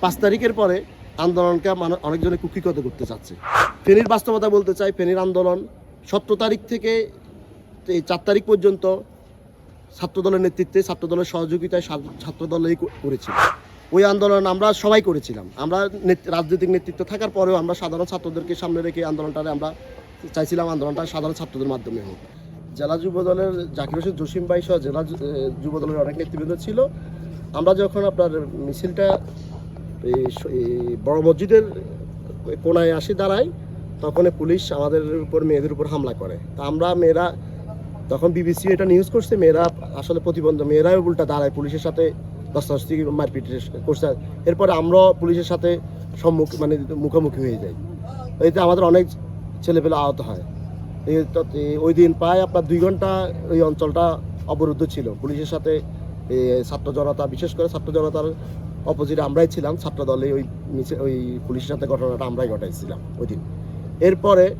পাঁচ তারিখের পরে আন্দোলনকে মানে- অনেকজনে কুক্ষিগত করতে চাচ্ছে। ফেনীর বাস্তবতা বলতে চাই, ফেনীর আন্দোলন সতেরো তারিখ থেকে এই চার তারিখ পর্যন্ত ছাত্রদলের নেতৃত্বে, ছাত্রদলের সহযোগিতায় ছাত্রদলই করেছিল। ওই আন্দোলন আমরা সবাই করেছিলাম। আমরা রাজনৈতিক নেতৃত্ব থাকার পরেও আমরা সাধারণ ছাত্রদেরকে সামনে রেখে আন্দোলনটারে আমরা চাইছিলাম আন্দোলনটা সাধারণ ছাত্রদের মাধ্যমে হোক। জেলা যুব দলের জাকির হোসেন জসিম ভাই সহ জেলা যুব দলের অনেক নেতৃবৃন্দ ছিল। আমরা যখন আপনার মিছিলটা বড় মসজিদের কোনায় আসি দাঁড়ায় তখন পুলিশ আমাদের উপর, মেয়েদের উপর হামলা করে। তা আমরা মেয়েরা, তখন বিবিসি এটা নিউজ করছে, মেয়েরা আসলে প্রতিবন্ধ, মেয়েরাই উল্টা দাঁড়ায় পুলিশের সাথে দস্তাস্তি মারপিট করছে। এরপরে আমরা পুলিশের সাথে সম্মুখ মানে মুখোমুখি হয়ে যাই। এতে আমাদের অনেক ছেলেপেলে আহত হয়। ওই দিন প্রায় আপনার দুই ঘণ্টা ওই অঞ্চলটা অবরুদ্ধ ছিল। পুলিশের সাথে ছাত্র জনতা, বিশেষ করে ছাত্র জনতার অপোজিটে আমরাই ছিলাম ছাত্র দলে ওই মিছিল- ওই পুলিশের সাথে ঘটনাটা আমরাই ঘটাইছিলাম ওই দিন। এরপরে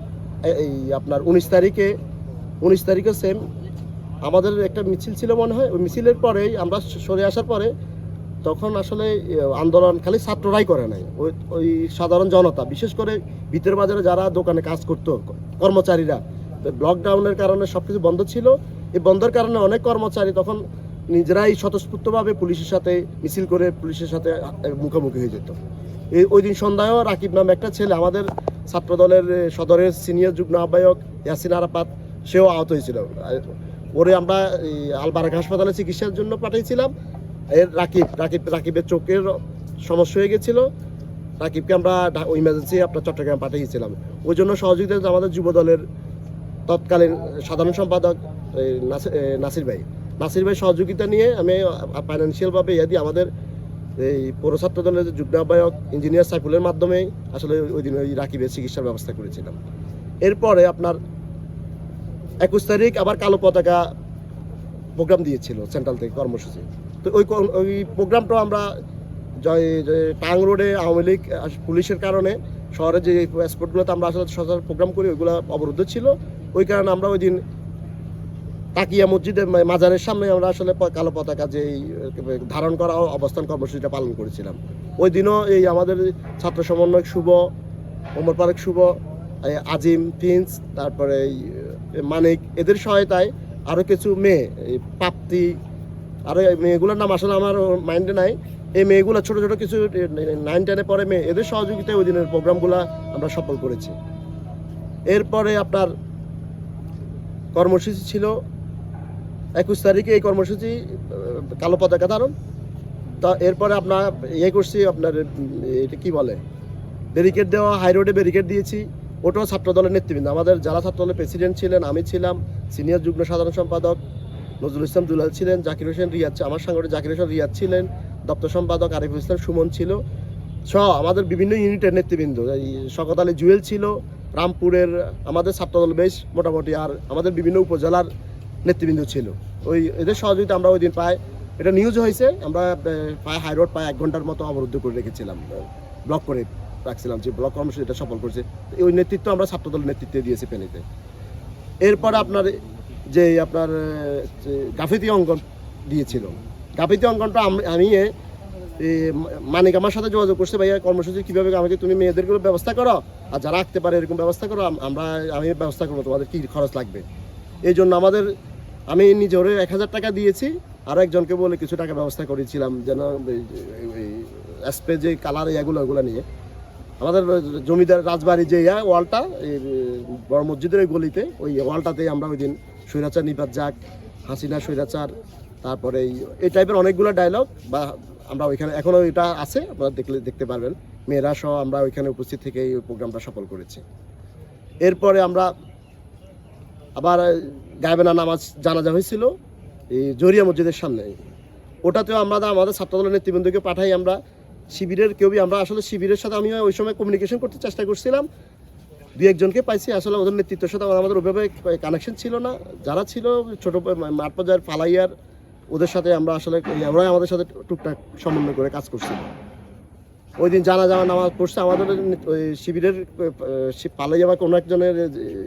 এই আপনার উনিশ তারিখে উনিশ তারিখে সেম আমাদের একটা মিছিল ছিল মনে হয়, ওই মিছিলের পরেই আমরা সরে আসার পরে তখন আসলে আন্দোলন খালি ছাত্ররাই করে নাই। ওই ওই সাধারণ জনতা, বিশেষ করে ভিতর বাজারে যারা দোকানে কাজ করতো, কর্মচারীরা লকডাউনের কারণে সব কিছু বন্ধ ছিল। এই বন্ধের কারণে অনেক কর্মচারী তখন নিজেরাই স্বতঃস্ফূর্তভাবে পুলিশের সাথে মিছিল করে পুলিশের সাথে মুখোমুখি হয়ে যেত। এই ওই দিন সন্ধ্যায়ও রাকিব নামে একটা ছেলে আমাদের ছাত্রদলের সদরের সিনিয়র যুগ্ম আহ্বায়ক ইয়াসিন আরাপাত সেও আহত হয়েছিল। ওরে আমরা আলবারাক হাসপাতালে চিকিৎসার জন্য পাঠিয়েছিলাম। এর রাকিব রাকিব, রাকিবের চোখের সমস্যা হয়ে গেছিল। রাকিবকে আমরা ইমার্জেন্সি আপনার চট্টগ্রাম পাঠিয়েছিলাম। ওই জন্য সহযোগিতা আমাদের যুব দলের তৎকালীন সাধারণ সম্পাদক নাসির ভাই। নাসির ভাই সহযোগিতা নিয়ে আমি ফাইন্যান্সিয়ালভাবে ইয়া দিয়ে আমাদের এই পৌর ছাত্র দলের যে যুগ্ম আহ্বায়ক ইঞ্জিনিয়ার সাইফুলের মাধ্যমে আসলে ওই দিন ওই রাকিবের চিকিৎসার ব্যবস্থা করেছিলাম। এরপরে আপনার একুশ তারিখ আবার কালো পতাকা প্রোগ্রাম দিয়েছিল সেন্ট্রাল থেকে কর্মসূচি। তো ওই ওই প্রোগ্রামটা আমরা জয় টাং রোডে আওয়ামী লীগ পুলিশের কারণে শহরে যে স্পটগুলোতে আমরা আসলে সচরাচর প্রোগ্রাম করি, ওইগুলো অবরুদ্ধ ছিল। ওই কারণে আমরা ওই দিন তাকিয়া মসজিদের মাজারের সামনে আমরা আসলে কালো পতাকা যে ধারণ করা অবস্থান কর্মসূচিটা পালন করেছিলাম। ওই দিনও এই আমাদের ছাত্র সমন্বয়ক শুভ, ওমর পারেক শুভ আজিম, প্রিন্স, তারপরে মানিক, এদের সহায়তায় আরও কিছু মেয়ে, এই প্রাপ্তি আরও মেয়েগুলোর নাম আসলে আমার মাইন্ডে নাই। এই মেয়েগুলো ছোট ছোট কিছু নাইন টেনে পরে মেয়ে, এদের সহযোগিতায় ওই দিনের প্রোগ্রামগুলো আমরা সফল করেছি। এরপরে আপনার কর্মসূচি ছিল একুশ তারিখে এই কর্মসূচি কালো পতাকা ধারণ। তা এরপরে আপনার ইয়ে করছি, আপনার এটা কি বলে? ব্যারিকেড দেওয়া হাই রোডে ব্যারিকেড দিয়েছি। ওটাও ছাত্র দলের নেতৃবৃন্দ। আমাদের যারা ছাত্র দলের প্রেসিডেন্ট ছিলেন, আমি ছিলাম সিনিয়র যুগ্ম সাধারণ সম্পাদক নজরুল ইসলাম দুলাল ছিলেন, জাকির হোসেন রিয়াদ আমার সঙ্গে জাকির হোসেন রিয়াদ ছিলেন, দপ্তর সম্পাদক আরিফুল ইসলাম সুমন ছিল। সহ আমাদের বিভিন্ন ইউনিটের নেতৃবৃন্দ শকত আলী জুয়েল ছিল, রামপুরের, আমাদের ছাত্রদল বেশ মোটামুটি, আর আমাদের বিভিন্ন উপজেলার নেতৃবৃন্দ ছিল। ওই এদের সহযোগিতা আমরা ওই দিন পাই এটা নিউজ হয়েছে, আমরা প্রায় হাই রোড প্রায় এক ঘণ্টার মতো অবরুদ্ধ করে রেখেছিলাম ব্লক করে রাখছিলাম, যে ব্লক কর্মসূচি এটা সফল করেছে। ওই নেতৃত্ব আমরা ছাত্রদলের নেতৃত্বে দিয়েছি পেনিতে এরপর আপনার যে আপনার গাফিতি অঙ্কন দিয়েছিল। গাফিতি অঙ্কনটা আমি মানিক আমার সাথে যোগাযোগ করছে, ভাইয়া, কর্মসূচি কীভাবে আমাকে তুমি মেয়েদেরগুলো ব্যবস্থা করো? আর যারা আঁকতে পারে এরকম ব্যবস্থা করো আমরা, আমি ব্যবস্থা করব, তোমাদের কী খরচ লাগবে? এই জন্য আমাদের আমি নিজে ওরে এক হাজার টাকা দিয়েছি আর একজনকে বলে কিছু টাকা ব্যবস্থা করেছিলাম যেন স্প্রে যে কালার এগুলো, ওগুলো নিয়ে। আমাদের জমিদার রাজবাড়ি যে ইয়া, ওয়ালটা, এই বড় মসজিদের ওই গলিতে, ওই ওয়ালটাতে আমরা ওই দিন স্বৈরাচার, নিপাত যাক হাসিনা স্বৈরাচার, তারপরে এই এই টাইপের অনেকগুলো ডায়লগ বা আমরা ওইখানে এখনও এটা আছে, আপনারা দেখলে, দেখতে পারবেন। মেয়েরা সহ আমরা ওইখানে উপস্থিত থেকে এই প্রোগ্রামটা সফল করেছি। এরপরে আমরা আবার গায়েবেনা নামাজ জানাজা হয়েছিল, এই জরিয়া মসজিদের সামনে। ওটাতেও আমরা আমাদের ছাত্রদলের নেতৃবৃন্দকে পাঠাই, আমরা শিবিরের কেউই, আমরা আসলে শিবিরের সাথে আমি ওই সময় কমিউনিকেশন করতে চেষ্টা করছিলাম। দু একজনকে পাইছি, আসলে ওদের নেতৃত্বের সাথে আমাদের ওইভাবে কানেকশন ছিল না। যারা ছিল, ছোট মাঠ পর্যায়ের ফালাইয়ার ওদের সাথে আমরা আসলে, ওরাই আমাদের সাথে টুকটাক সমন্বয় করে কাজ করছিল। ওই দিন জানা জামা নামাজ পড়ছে, আমাদের ওই শিবিরের পালাইয়া যাওয়া কোনো একজনের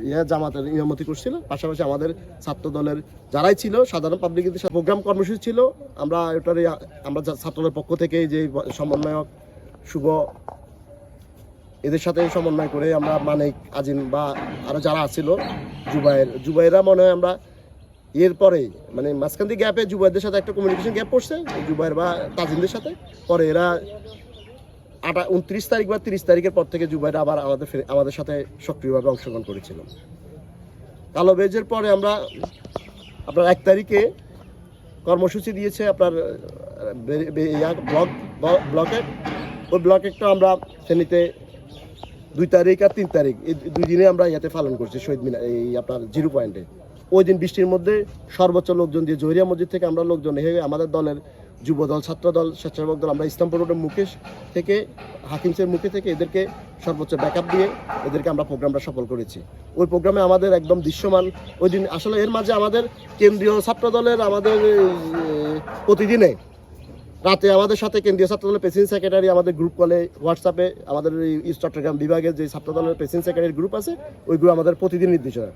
ইয়া জামাতের ইমামতি করছিল। পাশাপাশি আমাদের ছাত্র দলের যারাই ছিল, সাধারণ পাবলিকের প্রোগ্রাম কর্মসূচি ছিল। আমরা ওটার আমরা ছাত্রদের পক্ষ থেকে যে সমন্বয়ক শুভ, এদের সাথে সমন্বয় করে আমরা মানিক, আজিম বা আরও যারা আছিল জুবাইয়ের জুবাইরা মনে হয় আমরা এরপরে মানে মাঝখান দিয়ে গ্যাপে জুবাইরদের সাথে একটা কমিউনিকেশন গ্যাপ পড়ছে জুবাইর বা তাজিমদের সাথে। পরে এরা আটা উনত্রিশ তারিখ বা তিরিশ তারিখের পর থেকে জুবাইরা আবার আমাদের আমাদের সাথে সক্রিয়ভাবে অংশগ্রহণ করেছিল। কালো বেজের পরে আমরা আপনার এক তারিখে কর্মসূচি দিয়েছে আপনার ব্লক ব্লকে। ওই ব্লক একটা আমরা শ্রেণীতে দুই তারিখ আর তিন তারিখ, এই দুই দিনে আমরা ইয়াতে পালন করছি, শহীদ মিনার এই আপনার জিরো পয়েন্টে। ওই দিন বৃষ্টির মধ্যে সর্বোচ্চ লোকজন দিয়ে জহিরিয়া মসজিদ থেকে আমরা লোকজন হয়ে আমাদের দলের যুব দল ছাত্র দল স্বেচ্ছাসেবক দল, আমরা ইসলামপুর রোডের মুখে থেকে, হাকিমসের মুখে থেকে এদেরকে সর্বোচ্চ ব্যাকআপ দিয়ে এদেরকে আমরা প্রোগ্রামটা সফল করেছি। ওই প্রোগ্রামে আমাদের একদম দৃশ্যমান, ওই দিন আসলে এর মাঝে আমাদের কেন্দ্রীয় ছাত্র দলের আমাদের প্রতিদিনে রাতে আমাদের সাথে কেন্দ্রীয় ছাত্র দলের প্রেসিডেন্ট সেক্রেটারি আমাদের গ্রুপ কলে হোয়াটসঅ্যাপে আমাদের ইস্ট চট্টগ্রাম বিভাগের যে ছাত্র দলের প্রেসিডেন্ট সেক্রেটারি গ্রুপ আছে ওই গ্রুপ আমাদের প্রতিদিন নির্দেশনা।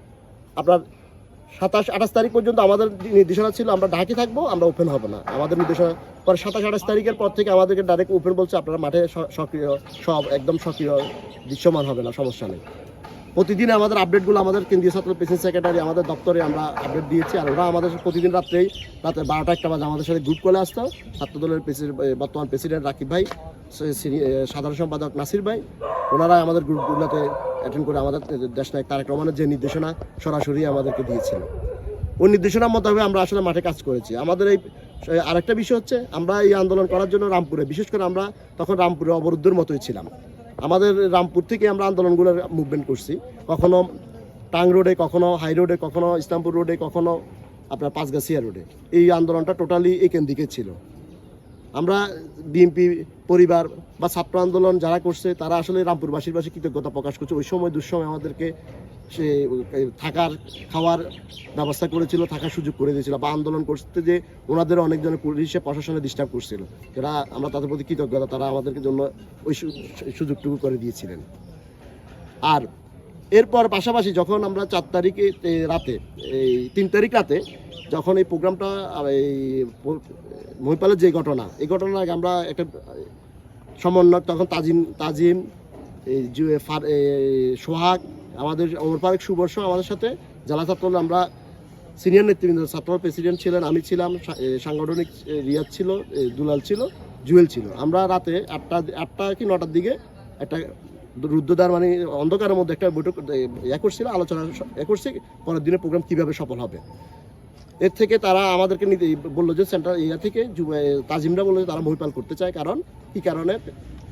আপনার সাতাশ, আঠাশ তারিখ পর্যন্ত আমাদের নির্দেশনা ছিল, আমরা ঢাকি থাকব, আমরা ওপেন হব না। আমাদের নির্দেশনা পরে সাতাশ, আঠাশ তারিখের পর থেকে আমাদেরকে ডাইরেক্ট ওপেন বলছে, আপনারা মাঠে সক্রিয়, সব একদম সক্রিয়, দৃশ্যমান হবে না, সমস্যা নেই। প্রতিদিন আমাদের আপডেটগুলো আমাদের কেন্দ্রীয় ছাত্র প্রেসিডেন্ট সেক্রেটারি আমাদের দপ্তরে আমরা আপডেট দিয়েছি আর ওরা আমাদের প্রতিদিন রাত্রেই রাতে বারোটা একটা বাজে আমাদের সাথে গ্রুপ কলে আসতো। ছাত্র দলের প্রেসিডেন্ট বর্তমান প্রেসিডেন্ট রাকিব ভাই সাধারণ সম্পাদক নাসির ভাই ওনারা আমাদের গ্রুপগুলোতে অ্যাটেন্ড করে আমাদের দেশ নায়ক তারেক রহমানের যে নির্দেশনা সরাসরি আমাদেরকে দিয়েছিল। ওই নির্দেশনা মোতাবেক আমরা আসলে মাঠে কাজ করেছি। আমাদের এই আরেকটা বিষয় হচ্ছে আমরা এই আন্দোলন করার জন্য রামপুরে, বিশেষ করে আমরা তখন রামপুরে অবরুদ্ধের মতোই ছিলাম। আমাদের রামপুর থেকে আমরা আন্দোলনগুলোর মুভমেন্ট করছি। কখনো টাং রোডে, কখনো হাই রোডে, কখনো ইসলামপুর রোডে, কখনো আপনার পাঁচগাছিয়া রোডে। এই আন্দোলনটা টোটালি এই কেন্দ্রিকে ছিল। আমরা বিএনপি পরিবার বা ছাত্র আন্দোলন যারা করছে, তারা আসলে রামপুরবাসীর পাশে কৃতজ্ঞতা প্রকাশ করছে। ওই সময় দুঃসময় আমাদেরকে সে থাকার, খাওয়ার ব্যবস্থা করেছিল, থাকার সুযোগ করে দিয়েছিল বা আন্দোলন করতে যে ওনাদের অনেকজনের পুলিশে, প্রশাসনে ডিস্টার্ব করছিল। যারা আমরা তাদের প্রতি কৃতজ্ঞতা, তারা আমাদেরকে জন্য ওই সুযোগটুকু করে দিয়েছিলেন। আর এরপর পাশাপাশি যখন আমরা চার তারিখে রাতে, এই তিন তারিখ রাতে যখন এই প্রোগ্রামটা এই মহিপালের যে ঘটনা, এই ঘটনার আগে আমরা একটা সমন্বয়ক তখন তাজিম তাজিম, এই সোহাগ আমাদের অমর পারেক সুবর্ষ আমাদের সাথে। জেলা ছাত্রদল, আমরা সিনিয়র নেতৃবৃন্দ, ছাত্র প্রেসিডেন্ট ছিলেন, আমি ছিলাম সাংগঠনিক রিয়াদ ছিল দুলাল ছিল, জুয়েল ছিল। আমরা রাতে আটটা আটটা কি নটার দিকে একটা রুদ্রদ্বার মানে অন্ধকারের মধ্যে একটা বৈঠক ইয়ে করছিল, আলোচনা ইয়ে করছি, পরের দিনের প্রোগ্রাম কীভাবে সফল হবে। এর থেকে তারা আমাদেরকে নিতে বলল যে সেন্ট্রাল এরিয়া থেকে তাজিমরা বলল যে তারা মহিপাল করতে চায়, কারণ কী কারণে?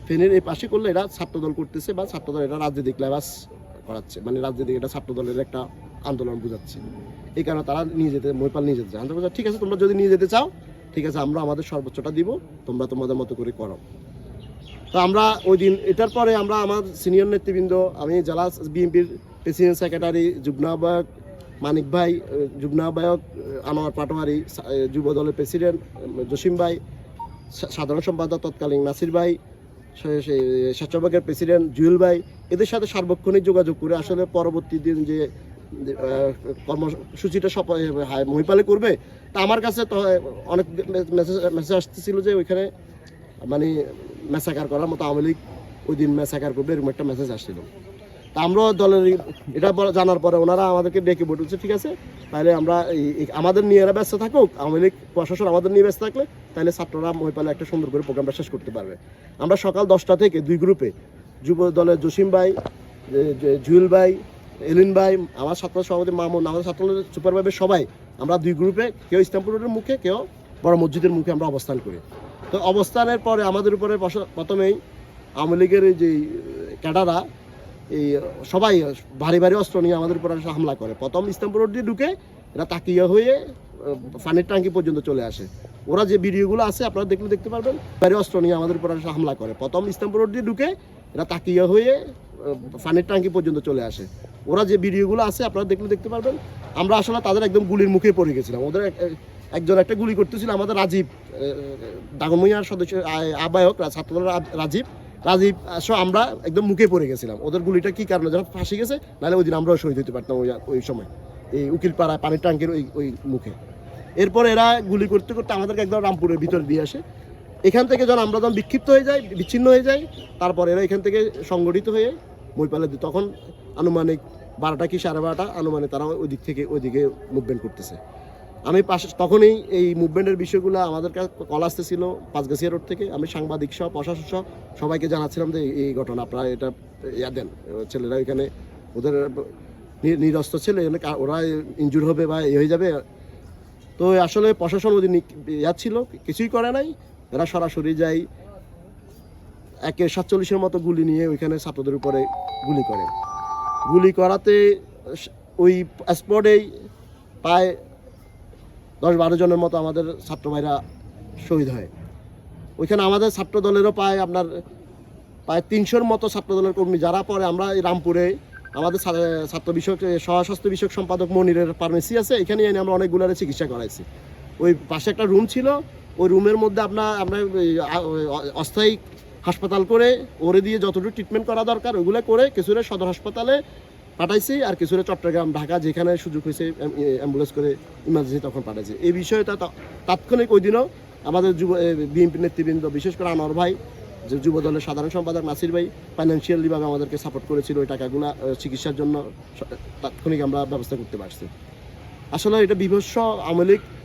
ফেনের এই পাশে করলে এরা ছাত্রদল করতেছে বা ছাত্রদল এটা রাজনৈতিক লেবাস করাচ্ছে। মানে রাজনৈতিক এটা ছাত্রদলের একটা আন্দোলন বোঝাচ্ছে। এই কারণে তারা নিয়ে যেতে মহিপাল নিয়ে যেতে চায়। বললাম, ঠিক আছে তোমরা যদি নিয়ে যেতে চাও ঠিক আছে আমরা আমাদের সর্বোচ্চটা দিব তোমরা তোমাদের মতো করে করো। তো আমরা ওই দিন এটার পরে আমরা আমার সিনিয়র নেতৃবৃন্দ আমি জেলা বিএনপির প্রেসিডেন্ট সেক্রেটারি যুগ্ম আহ্বায়ক মানিক ভাই যুগ্ম আহ্বায়ক আনোয়ার পাটোয়ারি যুব দলের প্রেসিডেন্ট জসিম ভাই সাধারণ সম্পাদক তৎকালীন নাসির ভাই সে- সে স্বেচ্ছাসেবকের প্রেসিডেন্ট জুয়েল ভাই এদের সাথে সার্বক্ষণিক যোগাযোগ করে আসলে পরবর্তী দিন যে কর্মসূচিটা হা- মহিপালে করবে, তা আমার কাছে তো অনেক মেসেজ মেসেজ আসতেছিল যে ওইখানে মানে ম্যাসাকার করার মতো আওয়ামী লীগ ওই দিন ম্যাসাকার করবে, এরকম একটা মেসেজ আসছিল। তা আমরাও দলের এটা জানার পরে ওনারা আমাদেরকে ডেকে বলছে ঠিক আছে, তাহলে আমরা এই আমাদের নিয়ে এরা ব্যস্ত থাকুক, আওয়ামী লীগ প্রশাসন আমাদের নিয়ে ব্যস্ত থাকলে তাহলে ছাত্ররা মহিপালে একটা সুন্দর করে প্রোগ্রামটা শেষ করতে পারবে। আমরা সকাল দশটা থেকে দুই গ্রুপে যুব দলের জসিম ভাই জুয়েল ভাই, এলিন ভাই, আমার ছাত্র সভাপতি মামুন, আমাদের ছাত্র সুপার ভাইবের সবাই, আমরা দুই গ্রুপে কেউ ইসলামপুর রোডের মুখে, কেউ বড় মসজিদের মুখে আমরা অবস্থান করি। তো অবস্থানের পরে আমাদের উপরে প্রথমেই আওয়ামী লীগের যে ক্যাডারা এই সবাই ভারী ভারী অস্ত্র নিয়ে আমাদের উপর হামলা করে। প্রথম ইসলামপুর রোড দিয়ে ঢুকে এরা তাকিয়ে হয়ে পানির ট্যাঙ্কি পর্যন্ত চলে আসে। ওরা যে ভিডিওগুলো আছে, আপনারা দেখলে দেখতে পারবেন, ভারী অস্ত্র নিয়ে আমাদের উপর হামলা করে। প্রথম ইসলামপুর রোড দিয়ে ঢুকে এরা তাকিয়া হয়ে পানির ট্যাঙ্কি পর্যন্ত চলে আসে। ওরা যে ভিডিওগুলো আছে, আপনারা দেখলে দেখতে পারবেন। আমরা আসলে তাদের একদম গুলির মুখে পড়ে গেছিলাম। ওদের এক- এক- একজন একটা গুলি করতেছিল আমাদের রাজীব ডাগমিয়ার সদস্য আহ্বায়ক ছাত্রদলের রাজীব। রাজীব সহ আমরা একদম মুখে পড়ে গেছিলাম। ওদের গুলিটা কি কারণে যেন ফাঁসি গেছে, নাহলে ওই দিন আমরাও শহীদ হতে পারতাম ওই ওই সময়, এই উকিলপাড়ায় পানির ট্যাঙ্কের ওই ওই মুখে। এরপর এরা গুলি করতে করতে আমাদেরকে একদম রামপুরের ভিতরে দিয়ে আসে। এখান থেকে যখন আমরা যখন বিক্ষিপ্ত হয়ে যাই, বিচ্ছিন্ন হয়ে যাই, তারপর এরা এখান থেকে সংগঠিত হয়ে বইপালে তখন আনুমানিক বারোটা কি সাড়ে বারোটা, আনুমানিক তারা ওই দিক থেকে ওইদিকে মুভমেন্ট করতেছে। আমি পাশে, তখনই এই মুভমেন্টের বিষয়গুলো আমাদের কাছে কল আসতেছিল পাঁচগাছিয়া রোড থেকে। আমি সাংবাদিক সহ প্রশাসন সহ সবাইকে জানাচ্ছিলাম যে এই- ঘটনা, আপনারা এটা ইয়া দেন, ছেলেরা এখানে ওদের নিরস্ত ছেলে ওরা ইনজুর হবে বা এ হয়ে যাবে। তো আসলে প্রশাসন ওদের নি- ইয়া ছিল, কিছুই করে নাই। এরা সরাসরি যায় একে সাতচল্লিশের মতো গুলি নিয়ে ওইখানে ছাত্রদের উপরে গুলি করে। গুলি করাতে ওই স্পটেই প্রায় দশ বারো জনের মতো আমাদের ছাত্র ভাইরা শহীদ হয়। ওইখানে আমাদের ছাত্র দলেরও প্রায় আপনার, প্রায় তিনশোর মতো ছাত্র দলের কর্মী যারা পরে আমরা এই রামপুরে আমাদের ছাত্র বিষয়ক সহস্বাস্থ্য বিষয়ক সম্পাদক মনিরের ফার্মেসি আছে এখানে এনে আমরা অনেকগুলারে চিকিৎসা করাইছি। ওই পাশে একটা রুম ছিল ওই রুমের মধ্যে আপনার আমরা ওই আ- ওই অস্থায়ী হাসপাতাল করে ওরে দিয়ে যতটুকু ট্রিটমেন্ট করা দরকার ওগুলো করে কিছুরে সদর হাসপাতালে পাঠাইছি আর কিছুরে চট্টগ্রাম, ঢাকা যেখানে সুযোগ হয়েছে অ্যাম্বুলেন্স করে ইমার্জেন্সি তখন পাঠাইছি। এই বিষয়টা তাৎক্ষণিক ওই দিনও আমাদের যুব বিএনপি নেতৃবৃন্দ, বিশেষ করে আনোয়ার ভাই, যে যুব দলের সাধারণ সম্পাদক নাসির ভাই ফাইন্যান্সিয়ালিভাবে আমাদেরকে সাপোর্ট করেছিল ওই টাকাগুলো চিকিৎসার জন্য তাৎক্ষণিক আমরা ব্যবস্থা করতে পারছি। আসলে এটা বিভৎস আওয়ামী লীগ আম- আম-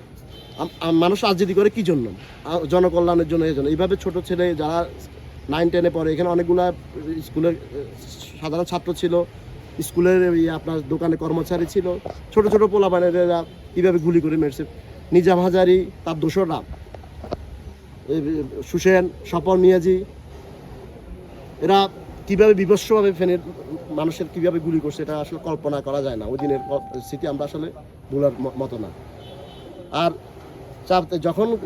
মানুষ রাজনীতি করে, কি জন্য? জনকল্যাণের জন্য, এই জন্য। এইভাবে ছোট ছেলে যারা নাইন টেনে পড়ে, এখানে অনেকগুলা স্কুলের, সাধারণ ছাত্র ছিল, স্কুলের আপনার দোকানে কর্মচারী ছিল, ছোট ছোট পোলাপানেরা কীভাবে গুলি করে মেরেছে। নিজাম হাজারি তার দোসররা সুসেন, স্বপন মিয়াজি, এরা কীভাবে বিভৎসভাবে ফেনের মানুষের কীভাবে গুলি করছে, এটা আসলে কল্পনা করা যায় না। ওই দিনের স্মৃতি আমরা আসলে ভুলার মতো না। আর চার যখন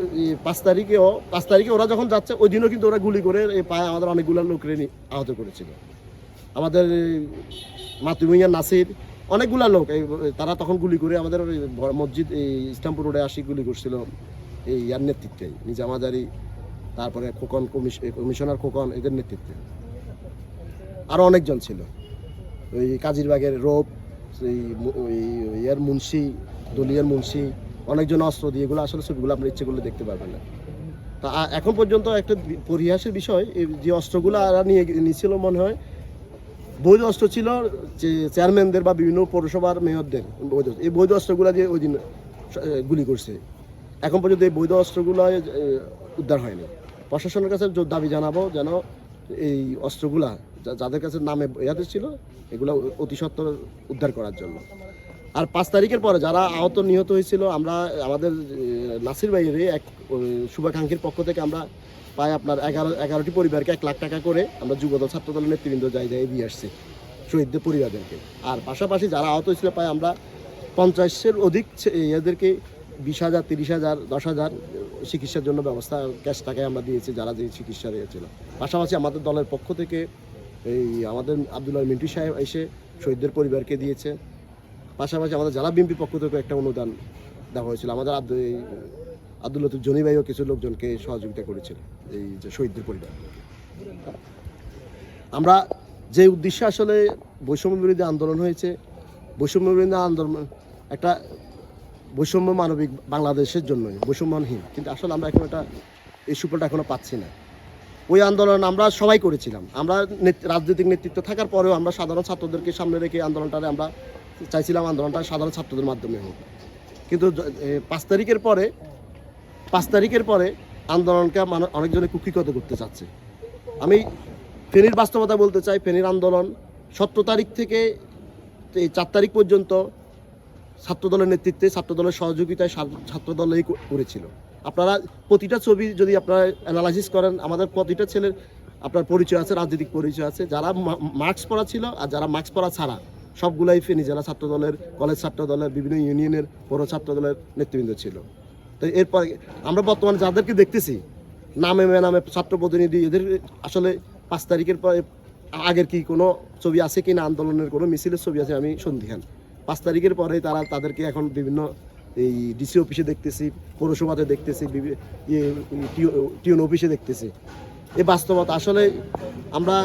পাঁচ তারিখেও পাঁচ তারিখে ওরা যখন যাচ্ছে, ওই দিনও কিন্তু ওরা গুলি করে এই পায়ে আমাদের অনেকগুলো লোকরে আহত করেছিল। আমাদের এই মাতৃভূমিয়া নাসির, অনেকগুলা লোক, এই, তারা তখন গুলি করে আমাদের মসজিদ, এই ইসলামপুর রোডে আসি গুলি করছিল, এই ইয়ার নেতৃত্বে নিজামাজারি তারপরে খোকন কমিশ- কমিশনার খোকন, এদের নেতৃত্বে। আরও অনেকজন ছিল। ওই কাজিরবাগের রোপ এই ইয়ার মুন্সি, দলিয়ার মুন্সি অনেকজন অস্ত্র দিয়ে এগুলো আসলে ছবিগুলো আপনার ইচ্ছে করলে দেখতে পারবেন না। তা এখন পর্যন্ত একটা পরিহাসের বিষয়, এই যে অস্ত্রগুলো এরা নিয়ে নিয়েছিল মনে হয়, বৈধ অস্ত্র ছিল যে চেয়ারম্যানদের বা বিভিন্ন পৌরসভার মেয়রদের, বৈধ এই বৈধ অস্ত্রগুলো দিয়ে ওই দিন গুলি করছে। এখন পর্যন্ত এই বৈধ অস্ত্রগুলো উদ্ধার হয়নি। প্রশাসনের কাছে দাবি জানাব যেন এই অস্ত্রগুলা যাদের কাছে নামে ইয়াদের ছিল, এগুলো অতি সত্বর উদ্ধার করার জন্য। আর পাঁচ তারিখের পরে যারা আহত নিহত হয়েছিল, আমরা, আমাদের নাসির ভাইয়ের এক শুভাকাঙ্ক্ষীর পক্ষ থেকে আমরা প্রায় আপনার এগারো, এগারোটি পরিবারকে এক লাখ টাকা করে আমরা যুবদল ছাত্রদলের নেতৃবৃন্দ যাই যাই দিয়ে আসছি শহীদদের পরিবারদেরকে। আর পাশাপাশি যারা আহত হয়েছিল প্রায় আমরা পঞ্চাশের অধিক এদেরকে বিশ হাজার, তিরিশ হাজার, দশ হাজার চিকিৎসার জন্য ব্যবস্থা, ক্যাশ টাকায় আমরা দিয়েছি যারা যে চিকিৎসা দিয়েছিল পাশাপাশি আমাদের দলের পক্ষ থেকে এই আমাদের আবদুল্লাহ মিন্টু সাহেব এসে শহীদদের পরিবারকে দিয়েছে। পাশাপাশি আমাদের যারা বিএনপি পক্ষ থেকে একটা অনুদান দেওয়া হয়েছিল, আমাদের আব্দুল আব্দুল জনি ভাইও কিছু লোকজনকে সহযোগিতা করেছিল এই যে শহীদদের পরিবার। আমরা যে উদ্দেশ্যে আসলে বৈষম্য বিরোধী আন্দোলন হয়েছে, বৈষম্য বিরোধী আন্দোলন একটা বৈষম্য মানবিক বাংলাদেশের জন্যই, বৈষম্যহীন। কিন্তু আসলে আমরা এখন একটা, এই সুফলটা এখনও পাচ্ছি না। ওই আন্দোলন আমরা সবাই করেছিলাম। আমরা নেত- রাজনৈতিক নেতৃত্ব থাকার পরেও আমরা সাধারণ ছাত্রদেরকে সামনে রেখে আন্দোলনটারে আমরা চাইছিলাম আন্দোলনটা সাধারণ ছাত্রদের মাধ্যমে হোক। কিন্তু পাঁচ তারিখের পরে, পাঁচ তারিখের পরে আন্দোলনকে অনেকজনে কুক্ষিগত করতে চাচ্ছে। আমি ফেনীর বাস্তবতা বলতে চাই, ফেনীর আন্দোলন সতেরো তারিখ থেকে এই চার তারিখ পর্যন্ত ছাত্রদলের নেতৃত্বে, ছাত্রদলের সহযোগিতায় ছাত্রদলই করেছিল। আপনারা প্রতিটা ছবি যদি আপনারা অ্যানালাইসিস করেন, আমাদের প্রতিটা ছেলের আপনার পরিচয় আছে, রাজনৈতিক পরিচয় আছে। যারা মার্কস পড়া ছিল আর যারা মার্কস পড়া ছাড়া সবগুলাই ফেনী জেলা ছাত্র দলের কলেজ ছাত্র দলের বিভিন্ন ইউনিয়নের পৌর ছাত্রদলের নেতৃবৃন্দ ছিল। তো এরপর আমরা বর্তমানে যাদেরকে দেখতেছি, নামে নামে ছাত্র প্রতিনিধি, এদের আসলে পাঁচ তারিখের পরে আগের কি কোনো ছবি আছে কি না আন্দোলনের কোনো মিছিলের ছবি আছে আমি সন্ধিহান। পাঁচ তারিখের পরে তারা তাদেরকে এখন বিভিন্ন এই ডিসি অফিসে দেখতেছি, পৌরসভাতে দেখতেছি ইয়ে টিউন অফিসে দেখতেছি। এই বাস্তবতা আসলে আমরা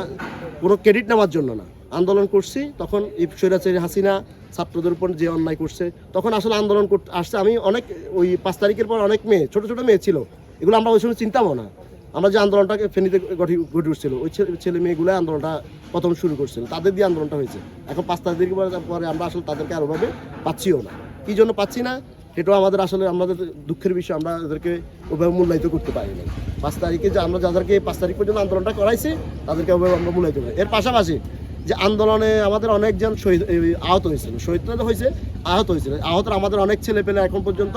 কোনো ক্রেডিট নেওয়ার জন্য না। আন্দোলন করছি, তখন স্বৈরাচারী হাসিনা ছাত্রদের উপর যে অন্যায় করছে, তখন আসলে আন্দোলন করতে আসছে। আমি অনেক, ওই পাঁচ তারিখের পর অনেক মেয়ে, ছোট ছোট মেয়ে ছিল। এগুলো আমরা ওই সময় চিন্তামও না। আমরা যে আন্দোলনটাকে ফেনীতে গঠি, গঠে উঠছিল, ওই ছেলে মেয়েগুলো আন্দোলনটা প্রথম শুরু করছিল। তাদের দিয়ে আন্দোলনটা হয়েছে। এখন পাঁচ তারিখ পরে আমরা আসলে তাদেরকে আরোভাবে পাচ্ছিও না। কী জন্য পাচ্ছি না? এটাও আমাদের আসলে, আমাদের দুঃখের বিষয়, আমরা এদেরকে ওভাবে মূল্যায়িত করতে পারি না পাঁচ তারিখে যে আমরা যাদেরকে পাঁচ তারিখ পর্যন্ত আন্দোলনটা করাইছি, তাদেরকে ওভাবে আমরা মূল্যায়িত করি এর পাশাপাশি যে আন্দোলনে আমাদের অনেকজন শহীদ আহত হয়েছিল। শহীদরা হয়েছে, আহত হয়েছিল। আহত আমাদের অনেক ছেলে পেলে এখন পর্যন্ত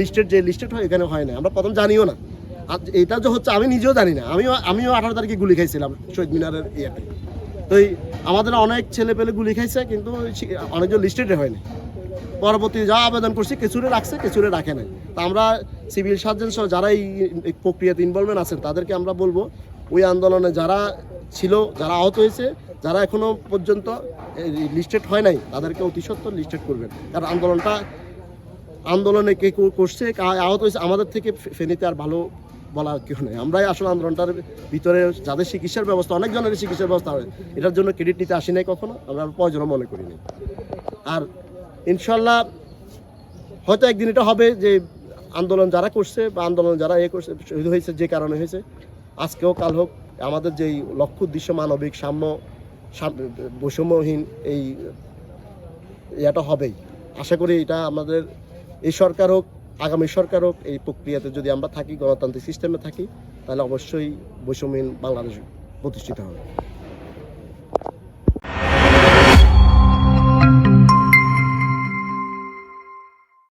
লিস্টেড যে লিস্টেড হয়, এখানে হয় না আমরা প্রথম জানিও না। এটা যে হচ্ছে, আমি নিজেও জানি না। আমিও আমিও আঠারো তারিখে গুলি খাইছিলাম শহীদ মিনারের ইয়েতে। তো আমাদের অনেক ছেলে পেলে গুলি খাইছে, কিন্তু অনেকজন লিস্টেডে হয়নি। পরবর্তী যা আবেদন করছি কিছুরে রাখছে কিছুরে রাখে নাই। তা আমরা সিভিল সার্জন সহ যারা এই প্রক্রিয়াতে ইনভলভমেন্ট আছেন, তাদেরকে আমরা বলব, ওই আন্দোলনে যারা ছিল, যারা আহত হয়েছে যারা এখনও পর্যন্ত লিস্টেড হয় নাই, তাদেরকে অতি সত্তর লিস্টেড করবেন। কারণ আন্দোলনটা, আন্দোলনে কে করছে আহত হয়েছে, আমাদের থেকে ফেনীতে আর ভালো বলা কেউ নেই। আমরাই আসলে আন্দোলনটার ভিতরে যাদের চিকিৎসার ব্যবস্থা অনেকজনের চিকিৎসার ব্যবস্থা হয়, এটার জন্য ক্রেডিট নিতে আসি নাই কখনো, আমরা প্রয়োজনও মনে করিনি আর ইনশাল্লাহ হয়তো একদিন এটা হবে যে আন্দোলন যারা করছে বা আন্দোলন যারা এ করছে, শহীদ হয়েছে, যে কারণে হয়েছে, আজকেও কাল হোক, আমাদের যেই লক্ষ্য, উদ্দেশ্য, মানবিক সাম্য সাম- বৈষম্যহীন এই ইয়াটা হবেই। আশা করি এটা আমাদের এই সরকার হোক, আগামী সরকার হোক, এই প্রক্রিয়াতে যদি আমরা থাকি, গণতান্ত্রিক সিস্টেমে থাকি, তাহলে অবশ্যই বৈষম্যহীন বাংলাদেশ প্রতিষ্ঠিত হবে।